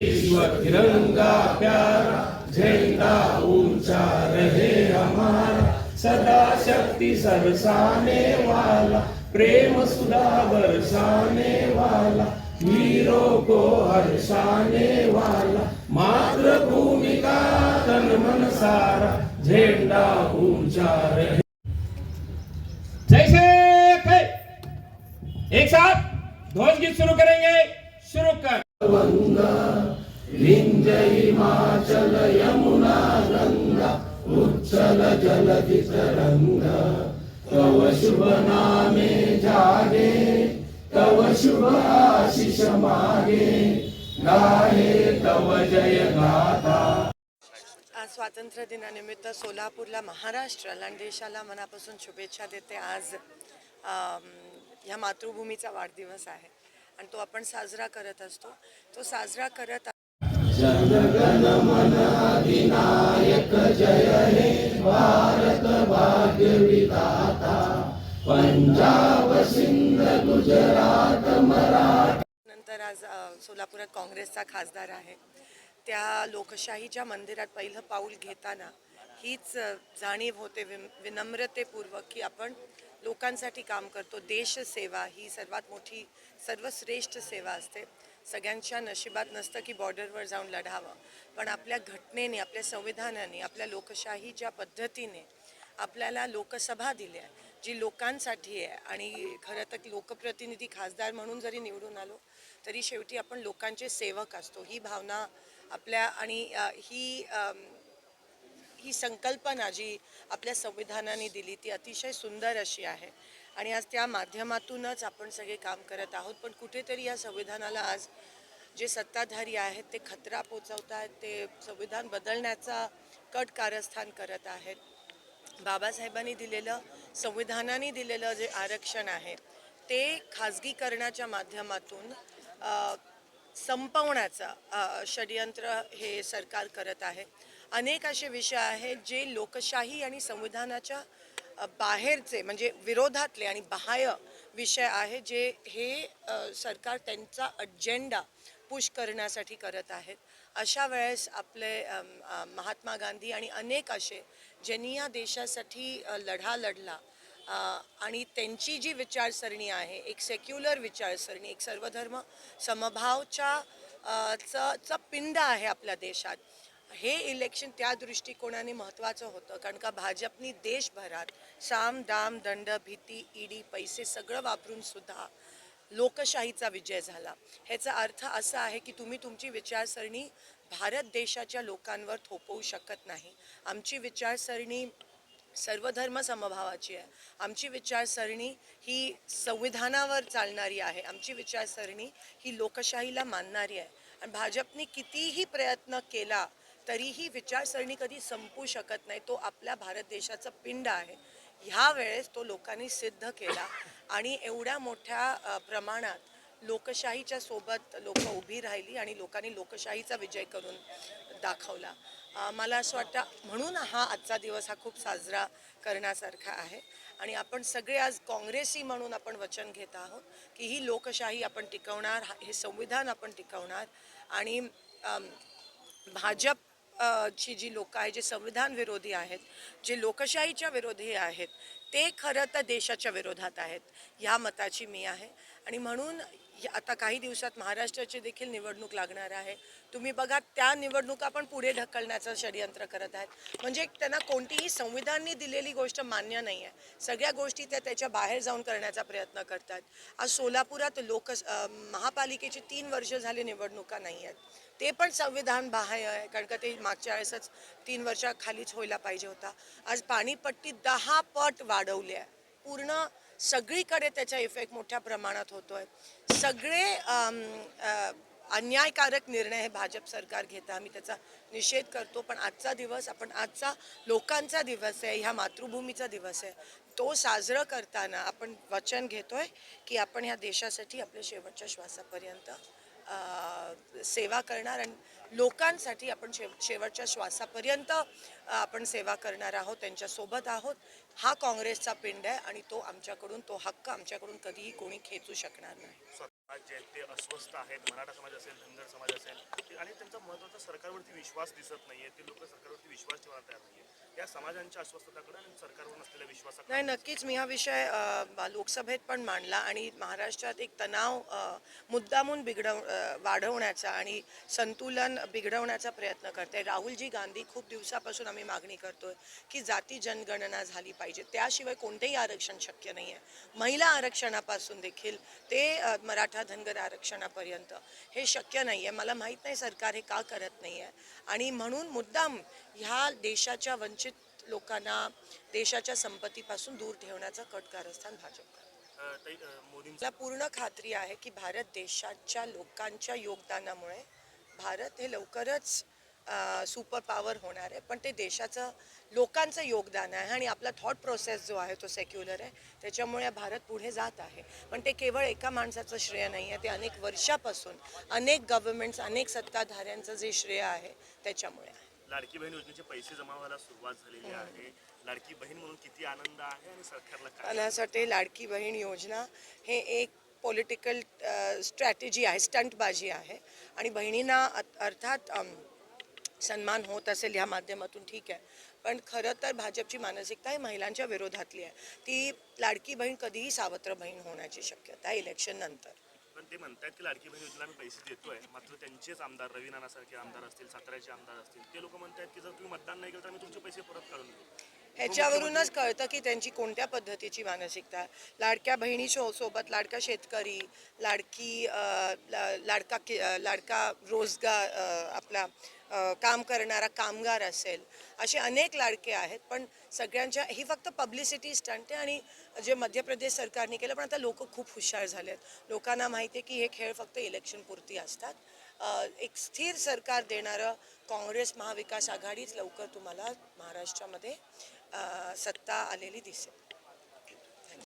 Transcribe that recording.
तिरंगा प्यारा, झंडा ऊँचा रहे हमारा। सदा शक्ति सरसाने वाला, प्रेम सुधा बरसाने वाला वीरों को हर्षाने वाला। मातृभूमि का तन मन सारा, झंडा ऊँचा रहे। जैसे एक साथ ध्वज गीत शुरू करेंगे। शुरू कर। विंध्य हिमाचल यमुना गंगा उच्चल जलधि तरंगा तव शुभ नामे जागे तव शुभ आशिष मागे गाहे तव जय गाथा स्वातंत्र्य दिनानिमित्त सोलापूरला महाराष्ट्राला आणि देशाला मनापासून शुभेच्छा देते आज ह्या मातृभूमीचा वाढदिवस आहे. आणि तो आपण साजरा करत असतो. तो साजरा करत जनगण जय हे भारत पंजाब सिंध गुजरात मराठा नंतर आज सोलापुरात काँग्रेसचा खासदार आहे. त्या लोकशाहीच्या मंदिरात पहिलं पाऊल घेताना हीच जाणीव होते विम- विनम्रतेपूर्वक की आपण लोकांसाठी काम करतो. देशसेवा ही सर्वात मोठी सर्वश्रेष्ठ सेवा असते. सगळ्यांच्या नशिबात नसतं की बॉर्डरवर जाऊन लढावं. पण आपल्या घटनेने आपल्या संविधानाने आपल्या लोकशाहीच्या पद्धतीने आपल्याला लोकसभा दिली आहे जी लोकांसाठी आहे आणि खरं तर लोकप्रतिनिधी खासदार म्हणून जरी निवडून आलो तरी शेवटी आपण लोकांचे सेवक असतो. ही भावना आपल्या आणि ही ही संकल्पना जी आपल्या संविधानाने दिली ती अतिशय सुंदर अशी आहे. आणि आज त्या माध्यमातूनच आपण सगळे काम करत आहोत पण कुठेतरी या संविधानाला आज जे सत्ताधारी आहेत ते खतरा पोचवत आहेत ते संविधान बदलण्याचा कट कारस्थान करत आहेत. बाबासाहेबांनी दिलेलं संविधानाने दिलेलं जे आरक्षण आहे ते खाजगीकरणाच्या माध्यमातून संपवण्याचा संपवण्याचं षडयंत्र हे सरकार करत आहे. अनेक असे विषय आहेत जे लोकशाही आणि संविधानाच्या बाहेरचे म्हणजे विरोधातले आणि बाह्य विषय आहे जे हे सरकार त्यांचा अजेंडा पुश करण्यासाठी करत आहेत. अशा वेळेस आपले महात्मा गांधी आणि अनेक असे ज्यांनी या देशासाठी लढा लढला. आणि त्यांची जी विचारसरणी आहे एक सेक्युलर विचारसरणी एक सर्वधर्म समभावच्या च च पिंड आहे आपल्या देशात. हे इलेक्शन त्या दृष्टिकोनाने महत्त्वाचं होतं. कारण का भाजपनी देशभरात साम दाम दंड भीती ईडी पैसे सगळं वापरून सुद्धा लोकशाहीचा विजय झाला. ह्याचा अर्थ असा आहे की तुम्ही तुमची विचारसरणी भारत देशाच्या लोकांवर थोपवू शकत नाही. आमची विचारसरणी सर्वधर्म समभावाची आहे. आमची विचारसरणी ही संविधानावर चालणारी आहे. आमची विचारसरणी ही लोकशाहीला मानणारी आहे. आणि भाजपने कितीही प्रयत्न केला तरीही विचारसरणी कधी संपू शकत नाही. तो आपल्या भारत देशाचा पिंड आहे. ह्या वेळेस तो लोकांनी सिद्ध केला आणि एवढ्या मोठ्या प्रमाणात लोकशाहीच्या सोबत लोक उभी राहिली आणि लोकांनी लोकशाहीचा विजय करून दाखवला. मला असं वाटतं म्हणून हा आजचा दिवस हा खूप साजरा करण्यासारखा आहे. आणि आपण सगळे आज काँग्रेसी म्हणून आपण वचन घेत आहोत की ही लोकशाही आपण टिकवणार हा- हे संविधान आपण टिकवणार आणि भाजप ची जी लोकं आहेत जे संविधान विरोधी आहेत जे लोकशाहीच्या विरोधी आहेत ते खरं तर देशाच्या विरोधात आहेत. ह्या मताची मी आहे. आणि म्हणून आता काही दिवसात महाराष्ट्राची देखील निवडणूक लागणार आहे. तुम्ही बघा त्या निवडणुका पण पुढे ढकलण्याचं षडयंत्र करत आहेत. म्हणजे त्यांना कोणतीही संविधानने दिलेली गोष्ट मान्य नाही आहे सगळ्या गोष्टी त्या त्याच्या बाहेर जाऊन करण्याचा प्रयत्न करतात. आज सोलापुरात लोक महापालिकेची तीन वर्ष झाली निवडणुका नाही आहेत ते पण संविधान बाह्य आहे. कारण का ते मागच्या वेळेसच तीन वर्षाखालीच व्हायला पाहिजे होता. आज पाणीपट्टी दहा पट वाढवली आहे. पूर्ण सगळीकडे त्याचा इफेक्ट मोठ्या प्रमाणात होतो आहे सगळे अन्यायकारक निर्णय हे भाजप सरकार घेतं. आम्ही त्याचा निषेध करतो पण आजचा दिवस आपण आजचा लोकांचा दिवस आहे ह्या मातृभूमीचा दिवस आहे. तो साजरं करताना आपण वचन घेतोय की आपण ह्या देशासाठी आपल्या शेवटच्या श्वासापर्यंत सेवा करणार आणि लोकांसाठी आपण शेव शेवटच्या श्वासापर्यंत आपण सेवा करणार आहोत त्यांच्यासोबत आहोत. हा काँग्रेसचा पिंड आहे आणि तो आमच्याकडून तो हक्क आमच्याकडून कधीही कोणी खेचू शकणार नाही. आज जे ते अस्वस्थ आहेत मराठा समाज असेल धनगर समाज असेल आणि त्यांचा महत्त्वाचा सरकारवरती विश्वास दिसत नाहीये ते लोक सरकारवरती विश्वास ठेवायला तयार नाहीये. या समाजांच्या अस्वस्थताकडे आणि सरकारवर नसलेल्या विश्वासाकडे नाही नक्कीच मी हा विषय लोकसभेत पण मांडला आणि महाराष्ट्रात एक तणाव मुद्दामून बिघडव वाढवण्याचा आणि संतुलन बिघडवण्याचा प्रयत्न करते. राहुलजी गांधी खूप दिवसापासून आम्ही मागणी करतोय की जाती जनगणना झाली पाहिजे. त्याशिवाय कोणतेही आरक्षण शक्य नाही आहे महिला आरक्षणापासून देखील ते मराठा मराठा धनगर आरक्षणापर्यंत. हे शक्य नाही आहे मला माहीत नाही सरकार हे का करत नाही आहे आणि म्हणून मुद्दाम ह्या देशाच्या वंचित लोकांना देशाच्या संपत्तीपासून दूर ठेवण्याचं कट कारस्थान भाजप करतं. मला पूर्ण खात्री आहे की भारत देशाच्या लोकांच्या योगदानामुळे भारत हे लवकरच सुपर पॉवर होणार आहे. पण ते देशाचं लोकांचं योगदान आहे आणि आपला थॉट प्रोसेस जो आहे तो सेक्युलर आहे. त्याच्यामुळे भारत पुढे जात आहे. पण ते केवळ एका माणसाचं श्रेय नाही आहे ते अनेक वर्षापासून अनेक गव्हर्नमेंट्स अनेक सत्ताधाऱ्यांचं जे श्रेय आहे त्याच्यामुळे आहे. लाडकी बहीण योजनेचे पैसे जमा व्हायला सुरुवात झालेली आहे. लाडकी बहीण म्हणून किती आनंद आहे आणि सरकारला मला असं वाटते लाडकी बहीण योजना हे एक पॉलिटिकल स्ट्रॅटेजी आहे स्टंटबाजी आहे. आणि बहिणींना अर्थात सन्मान होत असेल ह्या माध्यमातून ठीक आहे. पण खरं तर भाजपची मानसिकता ही महिलांच्या विरोधातली आहे. ती लाडकी बहीण कधीही सावत्र बहीण होण्याची शक्यता आहे इलेक्शन नंतर. पण ते म्हणतात की लाडकी बहीण योजना आम्ही पैसे देतोय मात्र त्यांचेच आमदार रवी नानासारखे आमदार असतील साताऱ्याचे आमदार असतील ते लोक म्हणतात की जर तुम्ही मतदान नाही केलं तर आम्ही तुमचे पैसे परत काढून देऊ. ह्याच्यावरूनच कळतं की त्यांची कोणत्या पद्धतीची मानसिकता लाडक्या बहिणी शो सोबत लाडका शेतकरी लाडकी ला- लाडका कि- लाडका रोजगार आपला काम करणारा कामगार असेल असे अनेक लाडके आहेत. पण सगळ्यांच्या ही फक्त पब्लिसिटी स्टंट आहे आणि जे मध्य प्रदेश सरकारने केलं पण आता लोक खूप हुशार झाले आहेत. लोकांना माहिती आहे की हे खेळ फक्त इलेक्शनपुरती असतात. एक स्थिर सरकार देणारं काँग्रेस महाविकास आघाडीच लवकर तुम्हाला महाराष्ट्रामध्ये सत्ता आलेली दिसेल.